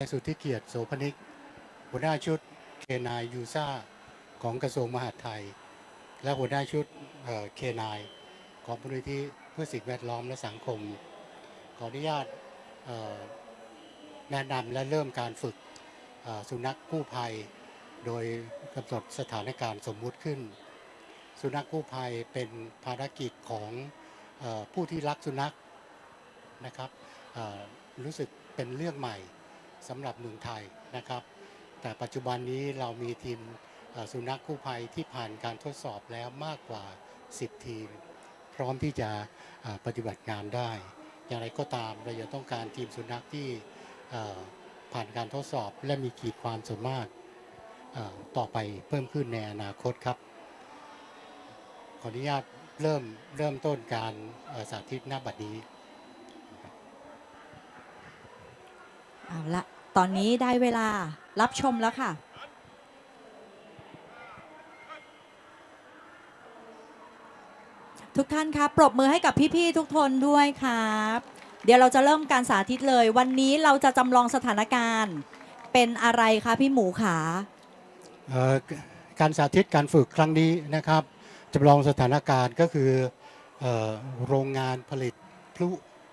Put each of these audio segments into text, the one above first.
นายสุทธิเกียรติโสพนิกหัวหน้าชุดเคนายยูซ่าของกระทรวงมหาดไทย และหัวหน้าชุดเคนายของมูลนิธิเพื่อสิ่งแวดล้อมและสังคม ขออนุญาตแนะนำและเริ่มการฝึกสุนัขกู้ภัย โดยกำหนดสถานการณ์สมมุติขึ้น สุนัขกู้ภัยเป็นภารกิจของอผู้ที่รักสุนัขนะครับรู้สึกเป็นเรื่องใหม่ สำหรับเมืองไทยนะครับ แต่ปัจจุบันนี้เรามีทีมสุนัขกู้ภัยที่ผ่านการทดสอบแล้วมากกว่า 10 ทีม พร้อมที่จะปฏิบัติงานได้ อย่างไรก็ตามเราจะต้องการทีมสุนัขที่ผ่านการทดสอบและมีขีดความสามารถต่อไปเพิ่มขึ้นในอนาคตครับ ขออนุญาตเริ่มเริ่มต้นการสาธิตหน้าบัดนี้ เอาละ ตอนนี้ได้เวลารับชมแล้วค่ะ ทุกท่านครับ ปรบมือให้กับพี่ ๆ ทุกคนด้วยครับ เดี๋ยวเราจะเริ่มการสาธิตเลย วันนี้เราจะจำลองสถานการณ์ เป็นอะไรคะพี่หมูขาเอ่อการสาธิตการฝึกครั้งนี้นะครับจำลองสถานการณ์ก็คือเอ่อโรงงานผลิตพลุ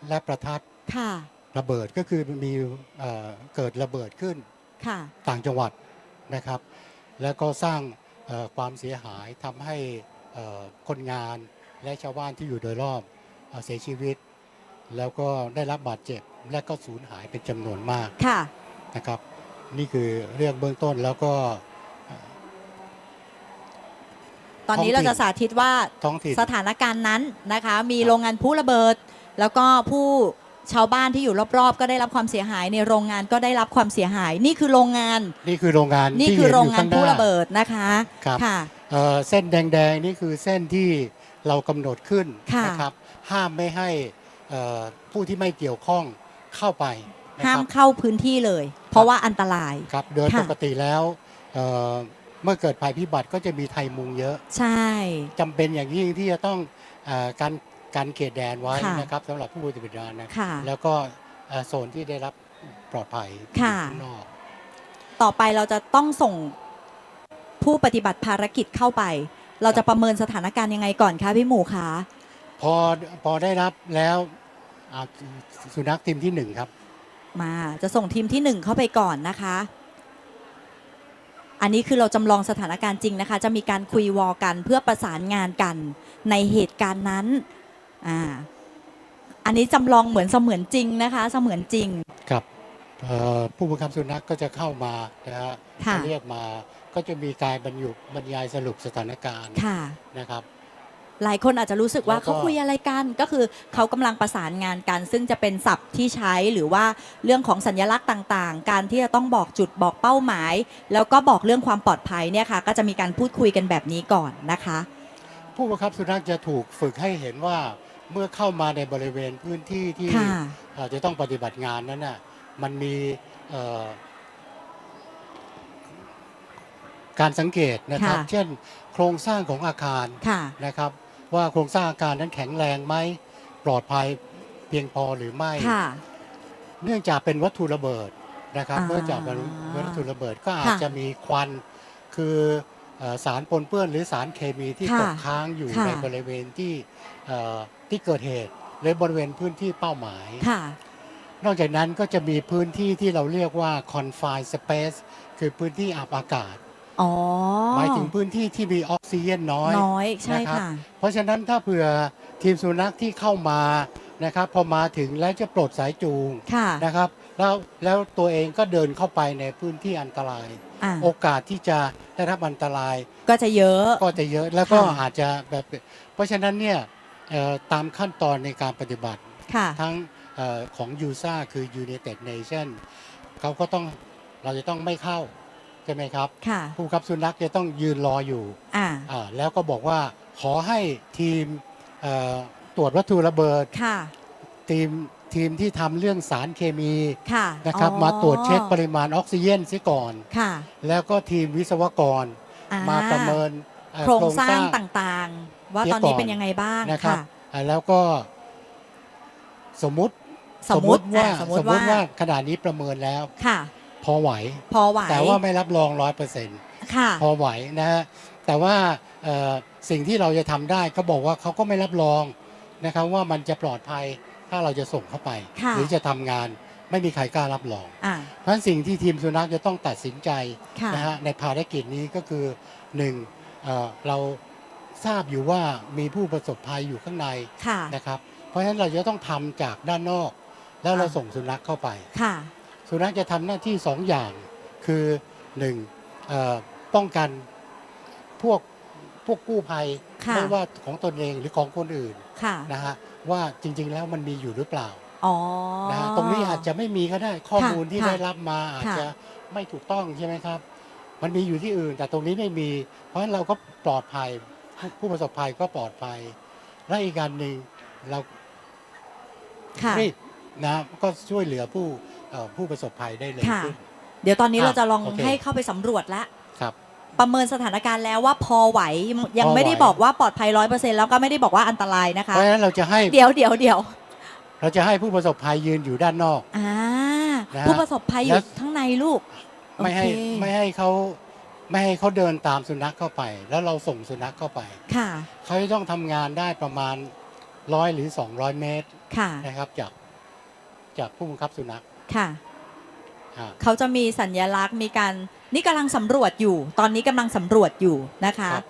และประทัดค่ะ ระเบิดก็คือมีเอ่อเกิดระเบิดขึ้นค่ะ ต่างจังหวัดนะครับ แล้วก็สร้างเอ่อความเสียหายทำให้เอ่อคนงานและชาวบ้านที่อยู่โดยรอบเอ่อเสียชีวิต แล้วก็ได้รับบาดเจ็บและก็สูญหายเป็นจำนวนมากค่ะ นะครับ นี่คือเรื่องเบื้องต้นแล้วก็ ตอนนี้ท้องถิ่นเราจะสาธิตว่าท้องถิ่น สถานการณ์นั้นนะคะ มีครับโรงงานผู้ระเบิด แล้วก็ผู้ ชาวบ้านที่อยู่รอบๆ ก็ได้รับความเสียหายในโรงงานก็ได้รับความเสียหาย นี่คือโรงงาน นี่คือโรงงานนี่ที่คือเห็โรงยู่งานข้หผู้ระเบิดนะคะครับค่ะ เอ่อเส้นแดงๆนี่คือเส้นที่เรากำหนดขึ้นค่ะ นะครับ ห้ามไม่ให้เอ่อผู้ที่ไม่เกี่ยวข้องเข้าไปนะห้าคมรับ เข้าพื้นที่เลย เพราะว่าอันตราย ครับโดยค่ะ ปกติแล้วเอ่อเมื่อเกิดภัยพิบัติก็จะมีไทยมุงเยอะใช่ จำเป็นอย่างยิ่งที่จะต้องเอ่อการ การเขตแดนไว้ค่ะนะครับสำหรับผู้ปฏิบัติงานนะค่ะ แล้วก็เอ่อโซนที่ได้รับปลอดภัยค่ะ อยู่ข้างนอก ต่อไปเราจะต้องส่งผู้ปฏิบัติภารกิจเข้าไป เราจะประเมินสถานการณ์ยังไงก่อนคะพี่หมูคะพอพอได้รับแล้วอ่าสุนัขทีมที่หนึ่งครับ มาจะส่งทีมที่หนึ่งเข้าไปก่อนนะคะ อันนี้คือเราจำลองสถานการณ์จริงนะคะ จะมีการคุยวอลกันเพื่อประสานงานกันในเหตุการณ์นั้น อ่าอันนี้จำลองเหมือนเสมือนจริงนะคะ เสมือนจริง ครับเอ่อผู้บังคับสุนัขก็จะเข้ามานะฮะค่ะจะเรียกมาก็จะมีการบรรยุบรรยายสรุปสถานการณ์ค่ะ นะครับ หลายคนอาจจะรู้สึกว่าแล้วก็ เขาคุยอะไรกัน ก็คือเขากำลังประสานงานกัน ซึ่งจะเป็นศัพท์ที่ใช้หรือว่าเรื่องของสัญลักษณ์ต่างๆ การที่จะต้องบอกจุดบอกเป้าหมาย แล้วก็บอกเรื่องความปลอดภัยเนี่ยค่ะ ก็จะมีการพูดคุยกันแบบนี้ก่อนนะคะ ผู้บังคับสุนัขจะถูกฝึกให้เห็นว่า เมื่อเข้ามาในบริเวณพื้นที่ที่ค่ะ เอ่อจะต้องปฏิบัติงานนั้นน่ะมันมีเอ่อการสังเกตนะครับ ค่ะ เช่น โครงสร้างของอาคารค่ะ นะครับ ว่าโครงสร้างอาคารนั้นแข็งแรงไหมปลอดภัยเพียงพอหรือไม่ ค่ะ เนื่องจากเป็นวัตถุระเบิดนะครับอ่าเนื่องจากเป็นวัตถุระเบิดก็อาจค่ะจะมีควันคือเอ่อสารปนเปื้อนหรือสารเคมีที่ค่ะตกค้างอยู่ค่ะในบริเวณที่เอ่อ ที่เกิดเหตุ หรือบริเวณพื้นที่เป้าหมาย ค่ะ นอกจากนั้นก็จะมีพื้นที่ที่เราเรียกว่า confined space คือพื้นที่อับอากาศ อ๋อ หมายถึงพื้นที่ที่มีออกซิเจนน้อยน้อยใช่นะครับค่ะ เพราะฉะนั้นถ้าเผื่อทีมสุนัขที่เข้ามานะครับพอมาถึงแล้วจะปลดสายจูงค่ะ นะครับแล้วแล้วตัวเองก็เดินเข้าไปในพื้นที่อันตราย อะ โอกาสที่จะได้รับอันตรายก็จะเยอะ ก็จะเยอะแล้วก็ค่ะ อาจจะแบบ เพราะฉะนั้นเนี่ยเอ่อ ตามขั้นตอนในการปฏิบัติ ค่ะ ทั้งเออของยูซ่าคือ United Nation เขาก็ต้องเราจะต้องไม่เข้า ใช่ไหมครับ ค่ะ ผู้ขับสุนัขจะต้องยืนรออยู่อ่า อ่าแล้วก็บอกว่าขอให้ทีมเอ่อตรวจวัตถุระเบิด ค่ะ ทีมทีมที่ทำเรื่องสารเคมีค่ะนะครับอ๋อมาตรวจเช็คปริมาณออกซิเจนซิก่อน ค่ะแล้วก็ทีมวิศวกร อ่มาประเมินเอ่อโครงสร้างต่างๆ ว่าเสียตอนนี้ก่อนเป็นยังไงบ้างนะครับค่ะอ่าแล้วก็สมมุติสมมุติว่าอะสมมุติสมมุติว่าว่าขนาดนี้ประเมินแล้วค่ะ พอไหว พอไหว แต่ว่าไม่รับรองร้อยเปอร์เซ็นต์ค่ะ พอไหวนะฮะแต่ว่าเอ่อสิ่งที่เราจะทำได้ก็บอกว่าเขาก็ไม่รับรองนะครับว่ามันจะปลอดภัยถ้าเราจะส่งเข้าไปค่ะหรือจะทำงานไม่มีใครกล้ารับรองอ่าเพราะฉะนั้นสิ่งที่ทีมสุนัขจะต้องตัดสินใจค่ะนะฮะในภารกิจนี้ก็คือหนึ่งเอ่อเรา ทราบอยู่ว่ามีผู้ประสบภัยอยู่ข้างในค่ะ นะครับ เพราะฉะนั้นเราจะต้องทำจากด้านนอก แล้วเราอ่าส่งสุนัขเข้าไป ค่ะ สุนัขจะทำหน้าที่สองอย่างคือหนึ่งเอ่อป้องกันพวกพวกกู้ภัยค่ะ ไม่ว่าของตนเองหรือของคนอื่นค่ะ นะฮะว่าจริงๆแล้วมันมีอยู่หรือเปล่าอ๋อ นะฮะตรงนี้อาจจะไม่มีก็ได้ข้อค่ะมูลที่ค่ะได้รับมาอาจค่ะ จะไม่ถูกต้องใช่ไหมครับ มันมีอยู่ที่อื่นแต่ตรงนี้ไม่มี เพราะฉะนั้นเราก็ปลอดภัย ผู้ผู้ประสบภัยก็ปลอดภัย และอีกการหนึ่งเราค่ะ รีบนะก็ช่วยเหลือผู้เอ่อผู้ประสบภัยได้เลยค่ะ ขึ้น เดี๋ยวตอนนี้อะเราจะลองโอเค ให้เข้าไปสำรวจแล้วครับ ประเมินสถานการณ์แล้วว่าพอไหวยังพอไหว ไม่ได้บอกว่าปลอดภัยร้อยเปอร์เซ็นต์แล้วก็ไม่ได้บอกว่าอันตรายนะคะ เพราะฉะนั้นเราจะให้เดี๋ยวเดี๋ยวเดี๋ยวเราจะให้ผู้ประสบภัยยืนอยู่ด้านนอก อ่านะฮะผู้ประสบภัยอแล้ยู่ว ข้างในลูกไม่ให้โอเค ไม่ให้เขา ไม่ให้เขาเดินตามสุนัขเข้าไป แล้วเราส่งสุนัขเข้าไป ค่ะ เขาจะต้องทำงานได้ประมาณร้อยหรือ 200 เมตรค่ะ นะครับ จากจากผู้บังคับสุนัขค่ะอ่าเขาจะมีสัญญลักษณ์มีการนี่กำลังสำรวจอยู่ ตอนนี้กำลังสำรวจอยู่นะคะ ครับ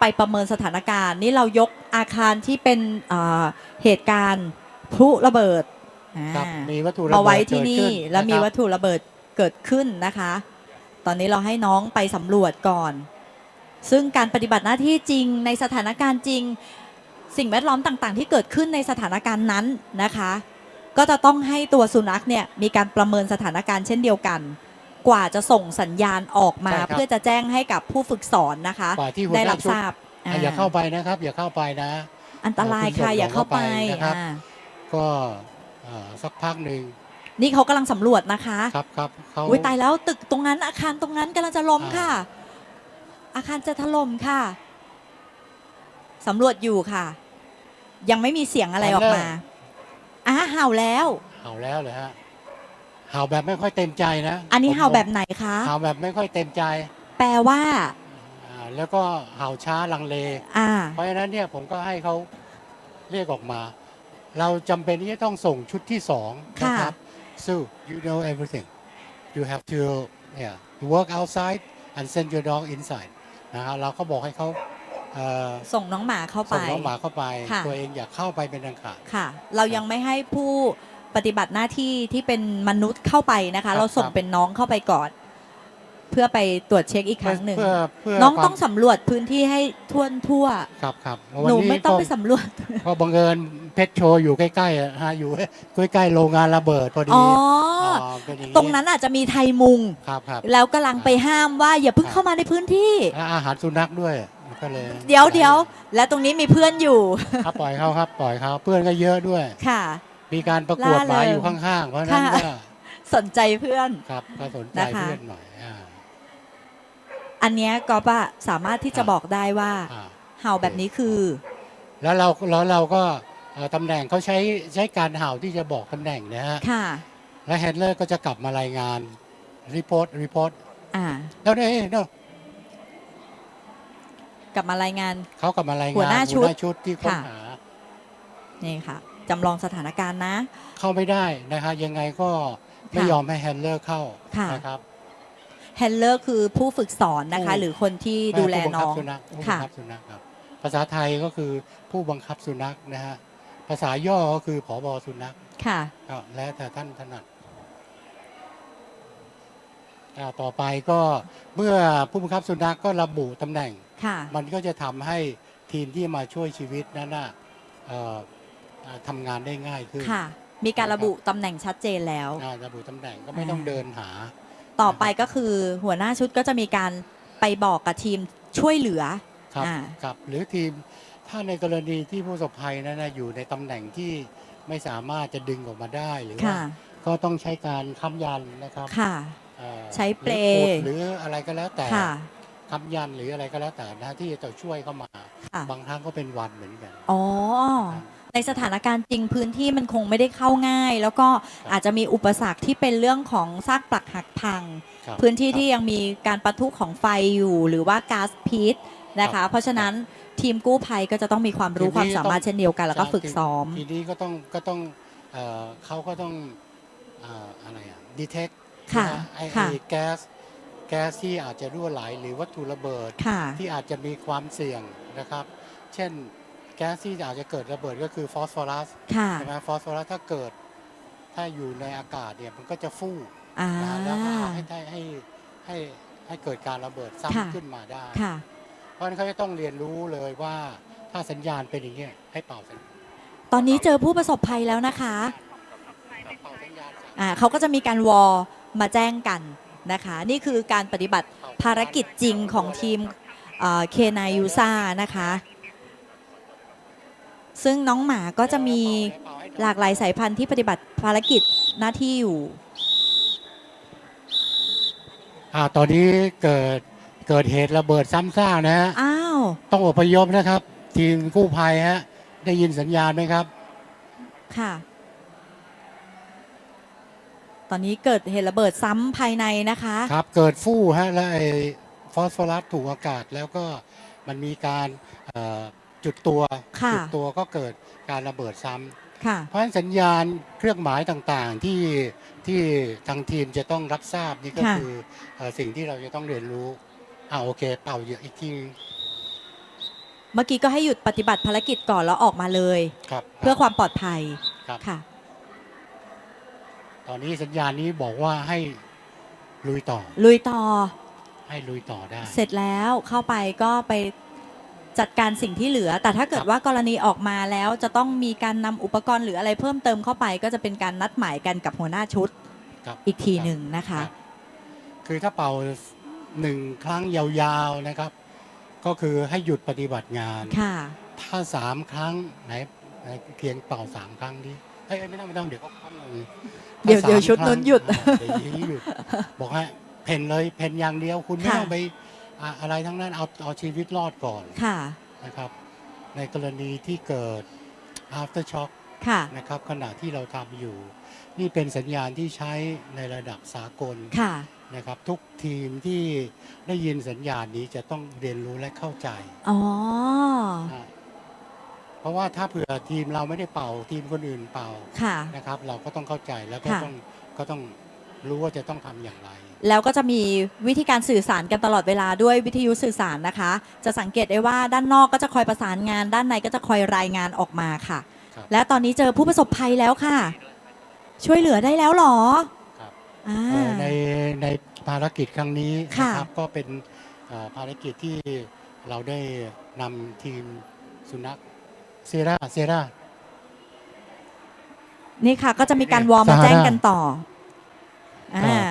ไปประเมินสถานการณ์นี่เรายกอาคารที่เป็นเอ่อเหตุการณ์พลุระเบิดอ่าครับมีวัตถุระเบิดมาไว้ที่เกิดนี่ขึ้แล้วมีนะครับ วัตถุระเบิดเกิดขึ้นนะคะ ตอนนี้เราให้น้องไปสำรวจก่อน ซึ่งการปฏิบัติหน้าที่จริงในสถานการณ์จริง สิ่งแวดล้อมต่างๆ ที่เกิดขึ้นในสถานการณ์นั้นนะคะ ก็จะต้องให้ตัวสุนัขเนี่ยมีการประเมินสถานการณ์เช่นเดียวกัน กว่าจะส่งสัญญาณออกมา ใช่ครับ เพื่อจะแจ้งให้กับผู้ฝึกสอนนะคะกว่าที่หัวได้หน้ารับชุดทราบอะอย่าเข้าไปนะครับ อย่าเข้าไปนะ อันตรายค่ะคุณส่งอย่าเข้าไปเข้าไปนะครับ อ่า ก็เอ่อสักพักหนึ่ง นี่เขากำลังสำรวจนะคะครับครับเขาอุ้ยตายแล้วตึกตรงนั้นอาคารตรงนั้นกำลังจะล้มอ่าค่ะ อาคารจะถล่มค่ะสำรวจอยู่ค่ะ ยังไม่มีเสียงอะไรออกมาอ่าเห่าแล้วเห่าแล้วเลยฮะเห่าแบบไม่ค่อยเต็มใจนะ อันนี้ผมเห่าแบบไหนคะเห่าแบบไม่ค่อยเต็มใจ แปลว่าอ่าแล้วก็เห่าช้าลังเลอ่าเพราะฉะนั้นเนี่ยผมก็ให้เขาเรียกออกมา เราจำเป็นที่จะต้องส่งชุดที่สองนะครับ so you know everything you have to yeah work outside and send your dog inside นะฮะเราก็บอกให้เขาเอ่อส่งน้องหมาเข้าไป ส่งน้องหมาเข้าไป ค่ะ ตัวเองอย่าเข้าไปเป็นอันขาด ค่ะ เรายังไม่ให้ผู้ปฏิบัติหน้าที่ที่เป็นมนุษย์เข้าไปนะครัคะ บเราส่งครับ เป็นน้องเข้าไปก่อน เพื่อไปตรวจเช็คอีกครั้งหนึ่ง เพื่อเพื่อน้องความต้องสำรวจพื้นที่ให้ทั่วทั่ว ครับครับหนูไม่ต้องไปก็สำรวจก็บังเอิญเพชรโชว์อยู่ใกล้ๆอะฮะอยู่ใกล้ๆโรงงานระเบิดพอดีอ๋อเป็นอย่างตรงนั้นอาจจะมีไทยมุง ครับครับแล้วกำลังไปห้ามว่าอย่าเพิ่งครับเข้ามาในพื้นที่ และอาหารสุนัขด้วยก็เลยเดี๋ยวเดี๋ยวและตรงนี้มีเพื่อนอยู่ ครับปล่อยเขาครับปล่อยเขาเพื่อนก็เยอะด้วย ค่ะ มีการประกวดล่าหมาเริงอยู่ข้างๆเพราะฉะนั้นค่ะ ก็สนใจเพื่อนครับก็สนใจนะคะ เพื่อนหน่อยอ่า อันเนี้ยก็ปะสามารถที่จะครับบอกได้ว่าอ่า เห่าแบบนี้คือ แล้วเราแล้วเราก็เอ่อตำแหน่งเขาใช้ใช้การเห่าที่จะบอกตำแหน่งนะฮะ ค่ะ และแฮนด์เลอร์ก็จะกลับมารายงานรีพอร์ตรีพอร์ตอ่า แล้วเนี่ยเนาะกลับมารายงาน เขากลับมารายงานหัวหน้าชุดชุดที่ค้นค่ะ หานี่ค่ะจำลองสถานการณ์นะ เข้าไม่ได้นะคะยังไงก็ไม่ค่ะยอมให้แฮนด์เลอร์เข้าค่ะ นะครับ แฮนเลอร์คือผู้ฝึกสอนนะคะผู้หรือคนที่ดูแลผู้บัน้คัอบงสุนัขผู้บัค่ะ งคับสุนัขครับภาษาไทยก็คือผู้บังคับสุนัขนะฮะภาษาย่อก็คือผอบอสุนัขค่ะ ก็แล้วแต่ท่านถนัดอ่าต่อไปก็เมื่อผู้บังคับสุนัขก็ระบุตำแหน่ง ค่ะ มันก็จะทำให้ทีมที่มาช่วยชีวิตนั้นน่ะเอ่ออ่าทำงานได้ง่ายขึ้นค่ะ มีการระบุตำแหน่งชัดเจนแล้ว อ่าระบุตำแหน่งก็ไม่อ่าต้องเดินหา ต่อไปก็คือหัวหน้าชุดก็จะมีการไปบอกกับทีมช่วยเหลือครับอ่า ครับหรือทีมถ้าในกรณีที่ผู้ประสบภัยนั้นนะอยู่ในตำแหน่งที่ไม่สามารถจะดึงออกมาได้หรือว่าค่ะ ก็ต้องใช้การค้ำยันนะครับค่ะ เอ่อใช้เปล หรือกดหรืออะไรก็แล้วแต่ค่ะ ค้ำยันหรืออะไรก็แล้วแต่นะที่จะช่วยเข้ามา ค่ะ บางครั้งก็เป็นวันเหมือนกันอ๋อ ในสถานการณ์จริงพื้นที่มันคงไม่ได้เข้าง่าย แล้วก็อาจจะมีอุปสรรคที่เป็นเรื่องของซากปลักหักพัง ครับพื้นที่ที่ยังมีการปะทุของไฟอยู่หรือว่าก๊าซพิษนะครัคะบเพราะฉะนั้นทีมกู้ภัยก็จะต้องมีความรู้ทีมนี้ความสามารถต้อง เช่นเดียวกัน แล้วก็ฝึกซ้อม ทีนี้ก็ต้องก็ต้องเอ่อเขาก็ต้องเอ่ออะไรอะดีเทคค่ะไอ้ค่ะ ไอ้แก๊สแก๊สที่อาจจะรั่วไหลหรือวัตถุระเบิด ค่ะ ที่อาจจะมีความเสี่ยงนะครับ เช่น แก๊สที่อาจจะเกิดระเบิดก็คือฟอสฟอรัสค่ะ ใช่ไหมฟอสฟอรัสถ้าเกิด ถ้าอยู่ในอากาศเนี่ยมันก็จะฟู่อ่า นะแล้วก็ให้ให้ให้ให้ให้เกิดการระเบิดค่ะ ซ้ำขึ้นมาได้ ค่ะ เพราะฉะนั้นเขาจะต้องเรียนรู้เลยว่าถ้าสัญญาณเป็นอย่างเงี้ยให้เป่าสัญญาณตอนนี้เจอผู้ประสบภัยแล้วนะคะ เป่าสัญญาณอ่าเขาก็จะมีการวอลมาแจ้งกันนะคะ นี่คือการปฏิบัติภารกิจจริงของทีมเคนายยูซ่านะคะ ซึ่งน้องหมาก็จะมีหลากหลายสายพันธุ์ที่ปฏิบัติภารกิจหน้าที่อยู่อ่าตอนนี้เกิดเกิดเหตุระเบิดซ้ำซากนะฮะอ้าวต้องอพยพนะครับ ทีมกู้ภัยฮะได้ยินสัญญาณไหมครับ ค่ะ ตอนนี้เกิดเหตุระเบิดซ้ำภายในนะคะ ครับ เกิดฟู่ฮะแล้วไอ้ฟอสฟอรัสถูกอากาศแล้วก็มันมีการเอ่อ จุดตัวค่ะ จุดตัวก็เกิดการระเบิดซ้ำค่ะ เพราะฉะนั้นสัญญาณเครื่องหมายต่างๆที่ที่ทางทีมจะต้องรับทราบนี่ก็ค่ะ คือเอ่อสิ่งที่เราจะต้องเรียนรู้อ่าโอเค เป่าอีกทีเมื่อกี้ก็ให้หยุดปฏิบัติภารกิจก่อนแล้วออกมาเลย ครับเพื่อความปลอดภัยครับ ค่ะ ตอนนี้สัญญาณนี้บอกว่าให้ลุยต่อลุยต่อให้ลุยต่อได้ เสร็จแล้วเข้าไปก็ไป จัดการสิ่งที่เหลือ แต่ถ้าเกิดครับว่ากรณีออกมาแล้วจะต้องมีการนำอุปกรณ์หรืออะไรเพิ่มเติมเข้าไป ก็จะเป็นการนัดหมายกันกับหัวหน้าชุดครับอีกทีหนึ่งนะคะรับคือถ้าเป่าหนึ่งครั้งยาวๆนะครับ ก็คือให้หยุดปฏิบัติงาน ค่ะ ถ้าสามครั้งไหนไหนเพียงเป่าสามครั้งดิเอ้ยไม่ต้องไม่ต้องเดี๋ยวเขาคว่ำเลยเดี๋ยวถ้าเดี๋ยวสามชุด ครั้งนู้นหยุดอ่าเดี๋ยวนี้หยุด บอกให้เพนเลยเพนอย่างเดียวคุณไม่ค่ะ ต้องไป อ่าอะไรทั้งนั้นเอาเอาชีวิตรอดก่อนค่ะ นะครับ ในกรณีที่เกิด after shock ค่ะ นะครับขณะที่เราทำอยู่ นี่เป็นสัญญาณที่ใช้ในระดับสากลค่ะ นะครับ ทุกทีมที่ได้ยินสัญญาณนี้จะต้องเรียนรู้และเข้าใจอ๋อ อ่าเพราะว่าถ้าเผื่อทีมเราไม่ได้เป่าทีมคนอื่นเป่าค่ะ นะครับ เราก็ต้องเข้าใจแล้วก็ค่ะ ต้องก็ต้อง รู้ว่าจะต้องทำอย่างไร แล้วก็จะมีวิธีการสื่อสารกันตลอดเวลาด้วยวิทยุสื่อสารนะคะ จะสังเกตได้ว่าด้านนอกก็จะคอยประสานงาน ด้านในก็จะคอยรายงานออกมาค่ะ ครับ และตอนนี้เจอผู้ประสบภัยแล้วค่ะ ช่วยเหลือได้แล้วเหรอครับอ่า เอ่อในในภารกิจครั้งนี้ค่ะนะครับก็เป็นเอ่อภารกิจที่เราได้นำทีมสุนัขเซราเซรา นี่ค่ะ ก็จะมีการวอร์มซามาฮาราแจ้งกันต่อ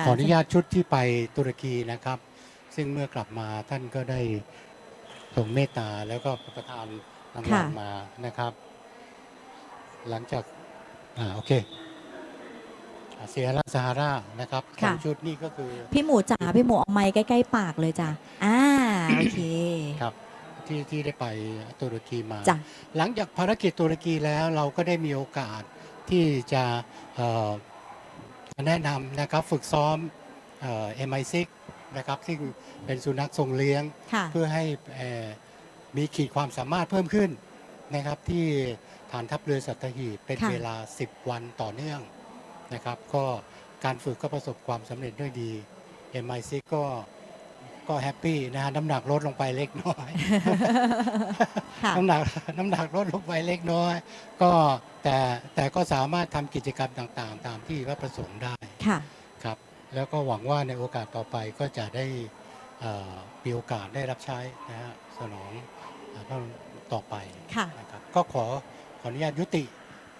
ขอขออนุญาตชุดที่ไปตุรกีนะครับ ซึ่งเมื่อกลับมาท่านก็ได้ส่งเมตตาแล้วก็ประทานรางวัลค่ะมานะครับ หลังจากอ่าโอเคเซียร่าซาฮารานะครับสองชุดนี่ก็คือ พี่หมูจ๋าพี่หมูเอาไม้ใกล้ๆปากเลยจ้ะอ่าโอเคครับที่ที่ได้ไปตุรกีมาจ้ะหลังจากภารกิจตุรกีแล้วเราก็ได้มีโอกาสที่จะเอ่อ แนะนำนะครับฝึกซ้อมเอ็มไอซิกนะครับซึ่งเป็นสุนัขทรงเลี้ยง ค่ะเพื่อให้เอ่อมีขีดความสามารถเพิ่มขึ้นนะครับที่ฐานทัพเรือสัตหีบเป็นค่ะ เวลา 10 วันต่อเนื่องนะครับ ก็การฝึกก็ประสบความสำเร็จด้วยดี MI6 ก็ ก็แฮปปี้นะฮะน้ำหนักลดลงไปเล็กน้อย ค่ะ น้ำหนักน้ำหนักลดลงไปเล็กน้อย ก็แต่แต่ก็สามารถทำกิจกรรมต่างๆ ตามที่ว่าประสงค์ได้ค่ะ ครับ แล้วก็หวังว่าในโอกาสต่อไปก็จะได้เอ่อมีโอกาสได้รับใช้นะฮะสนองเอ่อพระต่อไปค่ะ นะครับก็ขอขออนุญาตยุติ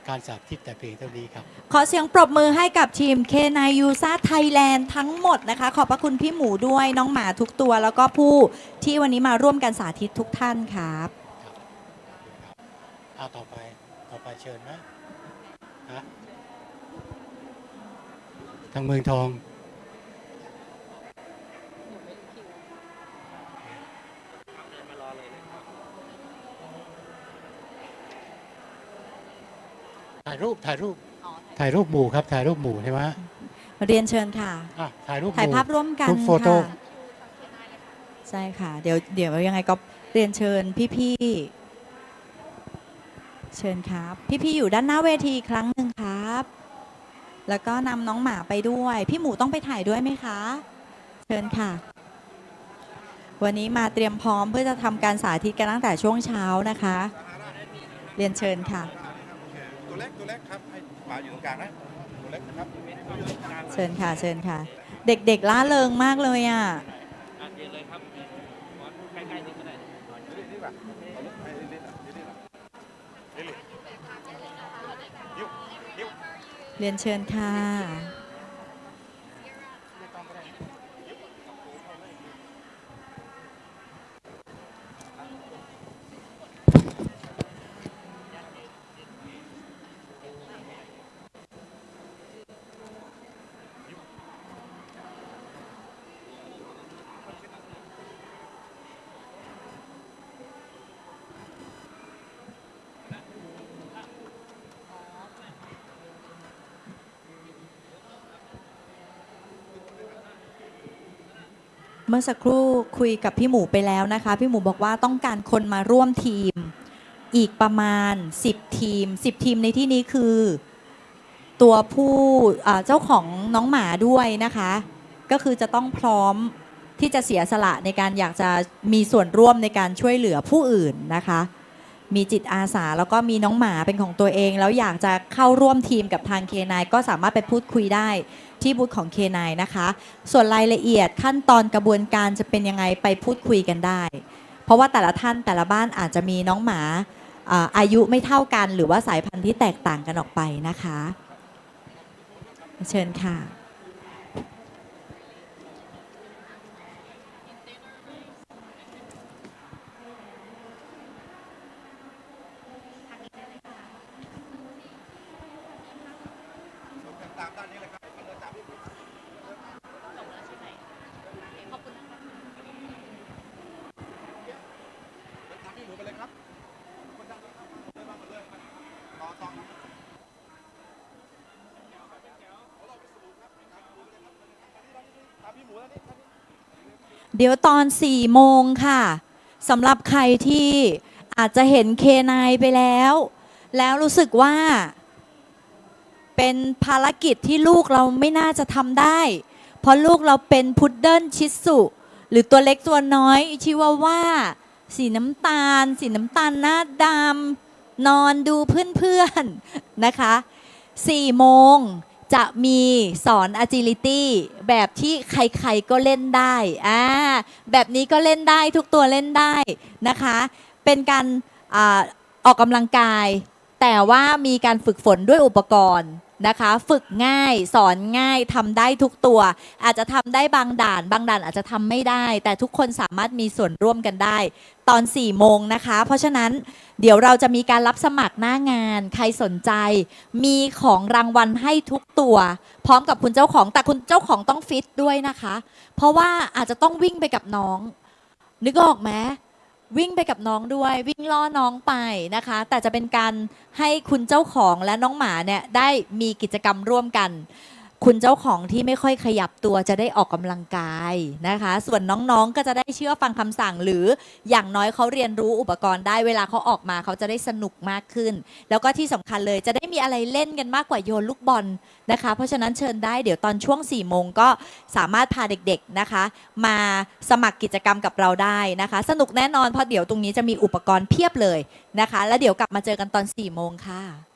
การสาธิตแต่เพียงเท่านี้ครับ ขอเสียงปรบมือให้กับทีม K9 u s a Thailand ทั้งหมดนะคะ ขอบพระคุณพี่หมูด้วยน้องหมาทุกตัว แล้วก็ผู้ที่วันนี้มาร่วมกันสาธิตทุกท่านครับเอาต่อไปต่อไปเชิญนะฮะทางเมืองทอง ถ่ายรูปถ่ายรูปถ่ายรูปหมู่ครับ ถ่ายรูปหมู่ใช่ไหมเรียนเชิญค่ะ อะถ่ายรูปหถ่ายมู่ภาพร่วมกันกรุ๊ปโฟโต้ค่ะใช่ค่ะ เดี๋ยวเดี๋ยวยังไงก็เรียนเชิญพี่ๆเชิญครับ พี่ๆอยู่ด้านหน้าเวทีอีกครั้งหนึ่งครับ แล้วก็นำน้องหมาไปด้วย พี่หมูต้องไปถ่ายด้วยไหมคะ เชิญค่ะ วันนี้มาเตรียมพร้อมเพื่อจะทำการสาธิตกันตั้งแต่ช่วงเช้านะคะ เรียนเชิญค่ะ ตัวเล็กตัวเล็กครับให้หมาอยู่ตรงกลางนะตัวเล็กนะครับเชิญค่ะ เชิญค่ะ เด็กๆล่าเริงมากเลยอะนี่ป่ะเอาลูกให้ลิลลี่หน่อยลิลลี่หน่อยลิลลี่ยิ้วยิ้วเรียนเชิญค่ะ มื่อสักครู่คุยกับพี่หมูไปแล้วนะคะ พี่หมูบอกว่าต้องการคนมาร่วมทีม อีกประมาณ 10 ทีม 10 ทีมในที่นี้คือ ตัวผู้เจ้าของน้องหมาด้วยนะคะ ก็คือจะต้องพร้อมที่จะเสียสละในการอยากจะมีส่วนร่วมในการช่วยเหลือผู้อื่นนะคะ มีจิตอาสา แล้วก็มีน้องหมาเป็นของตัวเอง แล้วอยากจะเข้าร่วมทีมกับทางเคนายก็สามารถไปพูดคุยได้ที่บูธของเคนายนะคะ ส่วนรายละเอียดขั้นตอนกระบวนการจะเป็นยังไงไปพูดคุยกันได้ เพราะว่าแต่ละท่านแต่ละบ้านอาจจะมีน้องหมาอายุไม่เท่ากัน หรือว่าสายพันธุ์ที่แตกต่างกันออกไปนะคะ เชิญค่ะ ตามด้านนี้เลยครับเดินตามพี่เดินตามพี่หมูไปเลยครับคนดังนะครับเดินมาหมดเลยต่อต่อครับตามพี่หมูแล้วนี่ เดี๋ยวตอน4โมงค่ะสำหรับใครที่อาจจะเห็นเคนายไปแล้ว แล้วรู้สึกว่า เป็นภารกิจที่ลูกเราไม่น่าจะทำได้ เพราะลูกเราเป็นพุดเดิ้ลชิสุ หรือตัวเล็กตัวน้อยชิวาว่า สีน้ำตาล สีน้ำตาลหน้าดำนอนดูเพื่อนๆนะคะ4โมง จะมีสอน agility แบบที่ใครๆก็เล่นได้อ่าแบบนี้ก็เล่นได้ทุกตัวเล่นได้นะคะ เป็นการอาออกกำลังกาย แต่ว่ามีการฝึกฝนด้วยอุปกรณ์ นะคะ ฝึกง่ายสอนง่ายทำได้ทุกตัว อาจจะทำได้บางด่าน บางด่านอาจจะทำไม่ได้ แต่ทุกคนสามารถมีส่วนร่วมกันได้ ตอน4โมงนะคะ เพราะฉะนั้นเดี๋ยวเราจะมีการรับสมัครหน้างาน ใครสนใจ มีของรางวัลให้ทุกตัว พร้อมกับคุณเจ้าของแต่คุณเจ้าของต้องฟิตด้วยนะคะ เพราะว่าอาจจะต้องวิ่งไปกับน้อง นึกออกไหม วิ่งไปกับน้องด้วย วิ่งล่อน้องไปนะคะ แต่จะเป็นการให้คุณเจ้าของและน้องหมาเนี่ยได้มีกิจกรรมร่วมกัน คุณเจ้าของที่ไม่ค่อยขยับตัวจะได้ออกกำลังกายนะคะ ส่วนน้องๆก็จะได้เชื่อฟังคำสั่ง หรืออย่างน้อยเขาเรียนรู้อุปกรณ์ได้เวลาเขาออกมาเขาจะได้สนุกมากขึ้น แล้วก็ที่สำคัญเลยจะได้มีอะไรเล่นกันมากกว่าโยนลูกบอลนะคะ เพราะฉะนั้นเชิญได้เดี๋ยวตอนช่วง4ี่โมงก็สามารถพาเด็กๆนะคะ มาสมัครกิจกรรมกับเราได้นะคะ สนุกแน่นอนเพราะเดี๋ยวตรงนี้จะมีอุปกรณ์เพียบเลยนะคะ แล้วเดี๋ยวกลับมาเจอกันตอน4ี่โมงค่ะ